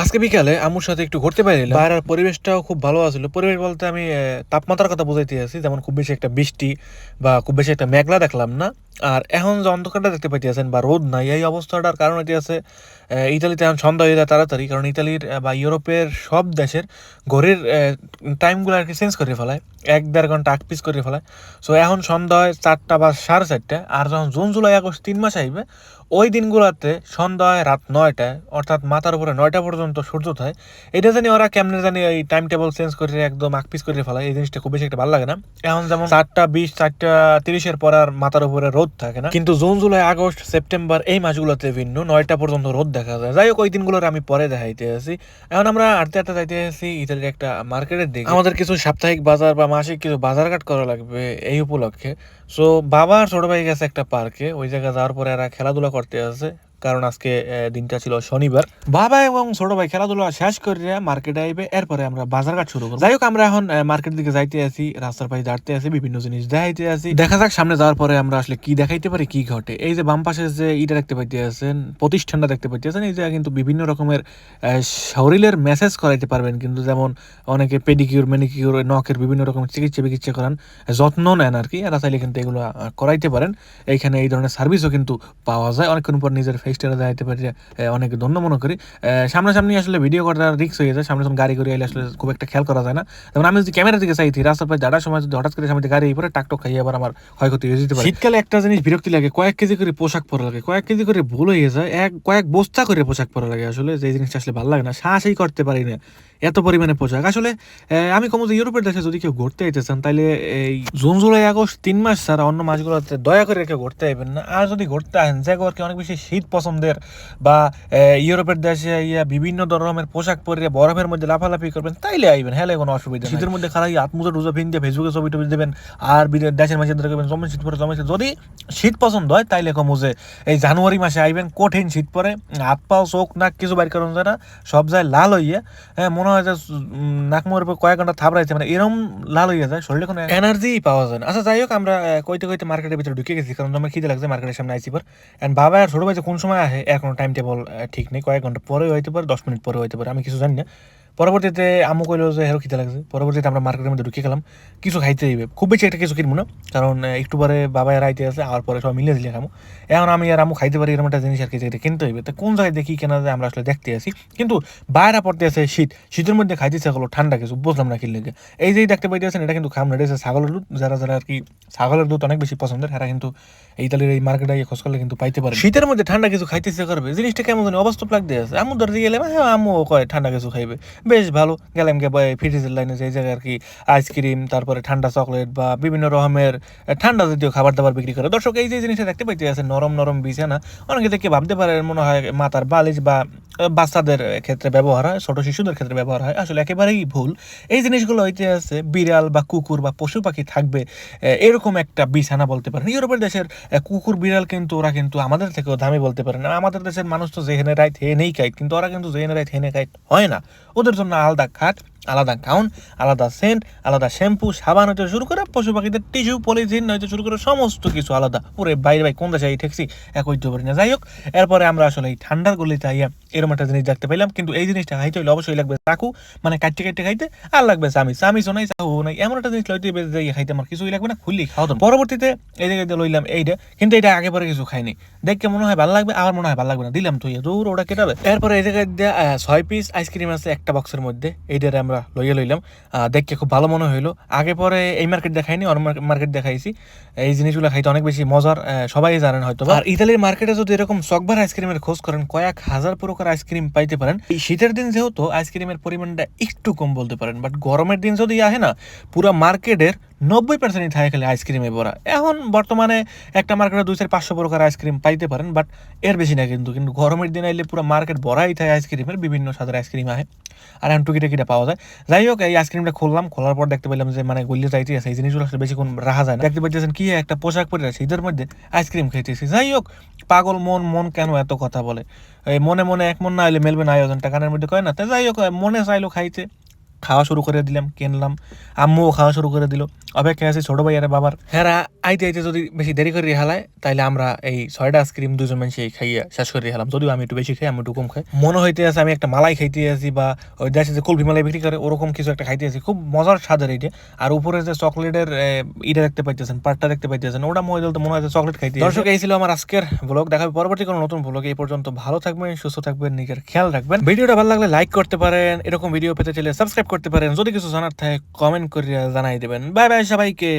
আজকে বিকালে আম্মুর সাথে একটু ঘুরতে পারি বাইরের পরিবেশটাও খুব ভালো আসলো পরিবেশ বলতে আমি তাপমাত্রার কথা বুঝাইতে আছি যেমন খুব বেশি একটা বৃষ্টি বা খুব বেশি একটা মেঘলা দেখলাম না। আর এখন যে অন্ধকারটা দেখতে পাইতেছেন বা রোদ নাই, এই অবস্থাটার কারণ এটি আছে ইতালিতে এখন সন্ধ্যা হয়ে যায় তাড়াতাড়ি, কারণ ইতালির বা ইউরোপের সব দেশের ঘড়ির টাইমগুলো আর কি চেঞ্জ করে ফেলায়, এক দেড় ঘণ্টা আগ পিস করে ফেলায়। সো এখন সন্ধ্যা হয় চারটা বা সাড়ে চারটা, আর যখন জুন, জুলাই, আগস্ট তিন মাস আইবে, ওই দিনগুলোতে সন্ধ্যা হয় রাত নয়টায়, অর্থাৎ মাথার উপরে নয়টা পর্যন্ত সূর্য থাকে এটা জানি ওরা কেমনে জানি এই টাইম টেবিল চেঞ্জ করে একদম আকপিস করে ফেলায়, এই জিনিসটা খুব বেশি একটা ভালো লাগে না। এখন যেমন চারটা বিশ, চারটা তিরিশের পর আর মাথার উপরে রোদ থাকে না। কিন্তু জুন জুলাই আগস্ট সেপ্টেম্বর এই মাসগুলোতে ভিন্ন। নয়টা পর্যন্ত রোদ দেখা যায়। যাই হোক ওই দিনগুলোর আমি পরে দেখাইতে আছি এখন আমরা আটতে আটতে যাইতে আসি ইতালির একটা মার্কেটের দিকে। আমাদের কিছু সাপ্তাহিক বাজার বা মাসিক কিছু বাজার ঘাট করা লাগবে এই উপলক্ষে। সো বাবা আর ছোট ভাই গেছে একটা পার্কে ওই জায়গায় যাওয়ার পরে এরা খেলাধুলা করতে আছে কারণ আজকে দিনটা ছিল শনিবার। বাবা এবং ছোট ভাই খেলাধুলা শেষ করে মার্কেটে আইবে, এরপরে আমরা বাজার ঘাট শুরু করব। যাই হোক, আমরা এখন মার্কেট দিকে যাইতে আছি, রাস্তার পাশে দাঁড়তে আছি, বিভিন্ন জিনিস দেখাইতে আছি। দেখা যাক সামনে যাওয়ার পরে আমরা আসলে কি দেখাইতে পারি, কি ঘটে। এই যে বাম পাশে যে ইটা দেখতে পাইতে আছেন প্রতিষ্ঠানটা দেখতে পাইতে আছেন এই জায়গায় কিন্তু বিভিন্ন রকমের শরীরের মেসেজ করাইতে পারবেন। কিন্তু যেমন অনেকে পেডিকিউর ম্যানিকিউর নখের বিভিন্ন রকমের চিকিৎসা বিকিৎসা করান, যত্ন নেন আর কি। এরা চাইলে কিন্তু এগুলো করাইতে পারেন। এইখানে এই ধরনের সার্ভিসও কিন্তু পাওয়া যায়। অনেকক্ষণ পর নিজের ফেসটা যাইতে পারি অনেক ধন্য মনে করি। সামনাসামনি আসলে ভিডিও করার রিক্স হয়ে যায় সামনে যখন গাড়ি করে আসলে আসলে খুব একটা খেয়াল করা যায় না। যেমন আমি যদি ক্যামেরা দিকে চাইছি রাস্তার পাশে দাঁড়ার সময় যদি হঠাৎ করে সামনে গাড়ি গাড়ি পরে টাকটক খাইয়ে আবার আমার ক্ষয়ক্ষতি হয়ে যেতে পারে। শীতকালে একটা জিনিস বিরক্তি লাগে, কয়েক কেজি করে পোশাক পরা লাগে, কয়েক কেজি করে ভুল হয়ে যায়, এক, কয়েক বস্তা করে পোশাক পরা লাগে আসলে, যে জিনিসটা আসলে ভালো লাগে না শ্বাসই করতে পারি না। এত পরিমাণে পোশাক আসলে আমি কম যে ইউরোপের দেশে যদি কেউ ঘুরতে যেতে চান তাহলে এই জুন, জুলাই, আগস্ট তিন মাস ছাড়া অন্য মাসগুলোতে দয়া করে কেউ ঘুরতে যাবেন না আর যদি ঘুরতে আসেন, যে আর কি অনেক বেশি শীত পছন্দের বা ইউরোপের দেশে ইয়া বিভিন্ন ধরনের পোশাক পরে বরফের মধ্যে লাফালাফি করবেন, তাইলে আইবেন হেলে কোনো অসুবিধা। শীতের মধ্যে খারাপ আত্মুজা টুজা ফিন দিয়ে ফেসবুকে ছবি টবি দেবেন, আর দেশের মাঝে করবেন জমে শীত পরে, জমে যদি শীত পছন্দ হয়, তাইলে কমু যে এই জানুয়ারি মাসে আইবেন কঠিন শীত পরে হাত পাও চোখ, নাক কিছু বাইর করানো না, সব যায় লাল হইয়া হ্যাঁ মনে হয় যে নাক উপর কয়েক ঘণ্টা থাপড়াইছে মানে এরম লাল হয়ে যায়, শরীরে কোনো এনার্জি পাওয়া যায় না। আচ্ছা যাই হোক, আমরা কইতে কইতে মার্কেটের ভিতরে ঢুকে গেছি, কারণ আমার খিদে লাগছে মার্কেটের সামনে আইসি পর। অ্যান্ড বাবা আর ছোট ভাই কোন সময় আসে এখনও টাইম টেবল ঠিক নেই, কয়েক ঘণ্টা পরে হইতে পারে, দশ মিনিট পরে হইতে পারে, আমি কিছু জানি না। পরবর্তীতে আম্মু কইলো যে, হেরো খিদে লাগছে। পরবর্তীতে আমরা মার্কেটের মধ্যে ঢুকে গেলাম। কিছু খাইতে দিবে খুব বেশি একটা কিছু কিনবো না, কারণ একটু পরে বাবা আর আইতে আছে, আর পরে সব মিলে দিলে খামো। এখন আমি আর আম্মু খাইতে পারি এরকম একটা জিনিস আর কি কিনতে হইবে। তো কোন জায়গায় দেখি কেনা যায় আমরা আসলে দেখতে আসি কিন্তু বাইরে পড়তে আছে শীত। শীতের মধ্যে খাইতে ইচ্ছা ঠান্ডা কিছু, বুঝলাম না কি লেগে এই যে দেখতে পাইতেছেন, এটা কিন্তু খাম না, এটা ছাগলের দুধ। যারা যারা আর কি ছাগলের দুধ অনেক বেশি পছন্দের, এরা কিন্তু এই ইতালির এই মার্কেটে গিয়ে খোঁজ করলে কিন্তু পাইতে পারে শীতের মধ্যে ঠান্ডা কিছু খাইতে ইচ্ছা করবে। জিনিসটা কেমন জানি অবাস্তব লাগতে আছে। আম্মু ধরতে গেলে হ্যাঁ আম্মু কয় ঠান্ডা কিছু খাইবে। বেশ ভালো। গেলাম গে ফ্রিজের লাইনে যে জায়গায় আর কি আইসক্রিম তারপরে ঠান্ডা চকলেট বা বিভিন্ন রকমের ঠান্ডা জাতীয় খাবার দাবার বিক্রি করে। দর্শক, এই যে জিনিসটা দেখতে পাইতে আছে নরম নরম বিছানা, অনেকে দেখে ভাবতে পারে মনে হয় মাথার বালিশ বা বাচ্চাদের ক্ষেত্রে ব্যবহার হয়, ছোট শিশুদের ক্ষেত্রে ব্যবহার হয়, আসলে একেবারেই ভুল। এই জিনিসগুলো হইতে আছে, বিড়াল বা কুকুর বা পশু পাখি থাকবে এরকম একটা বিছানা বলতে পারেন। ইউরোপের দেশের কুকুর, বিড়াল কিন্তু ওরা কিন্তু আমাদের থেকেও দামি বলতে পারেন। না আমাদের দেশের মানুষ তো যেহেনে রাইত হেনেই খায়, কিন্তু ওরা কিন্তু যেহেনে রাইত হেনে খায়, হয় না। ওদের জন্য আলাদা খাট আলাদা গাউন আলাদা সেন্ট আলাদা শ্যাম্পু সাবান হইতে শুরু করে পশু পাখিদের টিস্যু পলিথিন হইতে শুরু করে সমস্ত কিছু আলাদা। ওরে বাইরে ভাই, কোন দেশে এই ঠেকছি? এক পারি না। যাই হোক, এরপরে আমরা আসলে এই ঠান্ডার গলিতে আইয়া এরকম একটা জিনিস দেখতে পেলাম কিন্তু এই জিনিসটা খাইতে হইলে অবশ্যই লাগবে চাকু মানে কাটতে কাটতে খাইতে, আর লাগবে চামি। চামিচও নাই চাকু নাই। এমন একটা জিনিস লইতে হবে যে খাইতে আমার কিছুই লাগবে না, খুললেই খাওয়া। পরবর্তীতে এই জায়গায় লইলাম এইটা, কিন্তু এটা আগে পরে কিছু খাইনি। দেখে মনে হয় ভালো লাগবে আমার মনে হয় ভালো লাগবে না। দিলাম তুই দূর ওটা কেটাবে এরপরে এই জায়গায় ছয় পিস আইসক্রিম আছে একটা বক্সের মধ্যে। এইটারে আমরা লইয়া লইলাম। দেখতে খুব ভালো মনে হইল। আগে পরে এই মার্কেট দেখাইনি, অন্য মার্কেট দেখাইছি। এই জিনিসগুলো খাইতে অনেক বেশি মজার সবাই জানেন হয়তো। আর ইতালির মার্কেটে যদি এরকম সকবার আইসক্রিমের খোঁজ করেন, কয়েক হাজার প্রকার আইসক্রিম পাইতে পারেন। এই শীতের দিন যেহেতু আইসক্রিমের পরিমাণটা একটু কম বলতে পারেন বাট গরমের দিন যদি আহে না, পুরো মার্কেটের নব্বই পার্সেন্টই থাকে খালি আইসক্রিমে ভরা। এখন বর্তমানে একটা মার্কেটে দুই চার পাঁচশো প্রকার আইসক্রিম পাইতে পারেন বাট এর বেশি না কিন্তু। কিন্তু গরমের দিন আইলে পুরো মার্কেট ভরাই থাকে আইসক্রিমের বিভিন্ন স্বাদের আইসক্রিম আহে। আর এখন টুকিটাকিটা পাওয়া যায়। যাই হোক, এই আইসক্রিমটা খুললাম, খোলার পর দেখতে পেলাম যে মানে গলিয়ে যাইতে আছে, এই জিনিসগুলো আসলে বেশিক্ষণ রাখা যায় না। দেখতে পাচ্ছেন কি, একটা পোশাক পরে আছে, ঈদের মধ্যে আইসক্রিম খাইতেছি। যাই হোক, পাগল মন মন কেন এত কথা বলে? এই মনে মনে এক মন না হইলে মেলবে না আয়োজন টাকানের মধ্যে কয় না? তা যাই হোক, মনে চাইলো খাইতে। খাওয়া শুরু করে দিলাম কিনলাম। আম্মুও খাওয়া শুরু করে দিল। অপেক্ষা আছে? ছোট ভাইয়ারে বাবার। হেরা আইতে আইতে যদি বেশি দেরি করে হালায় তাইলে আমরা এই ছয়টা আইসক্রিম দুজন মানুষই খাইয়া শেষ করে হালাম। যদিও আমি একটু বেশি খাই আমি একটু কম খাই মনে হইতে আছে আমি একটা মালাই খাইতে আছি বা ওই দেশে যে কুলফি মালাই বিক্রি করে ওরকম কিছু একটা খাইতে আছি। খুব মজার স্বাদের এইটা। আর উপরে যে চকলেটের ইটা দেখতে পাইতেছেন পার্টটা দেখতে পাইতেছেন ওটা মনে তো মনে হয় চকলেট খাইতে দর্শক এই ছিল আমার আজকের ব্লগ দেখাবে পরবর্তী কোনো নতুন ব্লগ এই পর্যন্ত ভালো থাকবেন সুস্থ থাকবেন নিজের খেয়াল রাখবেন। ভিডিওটা ভালো লাগলে লাইক করতে পারেন। এরকম ভিডিও পেতে চাইলে সাবস্ক্রাইব করতে পারেন। যদি কিছু জানার থাকে কমেন্ট করিয়া জানাই দেবেন। বাই বাই সবাইকে।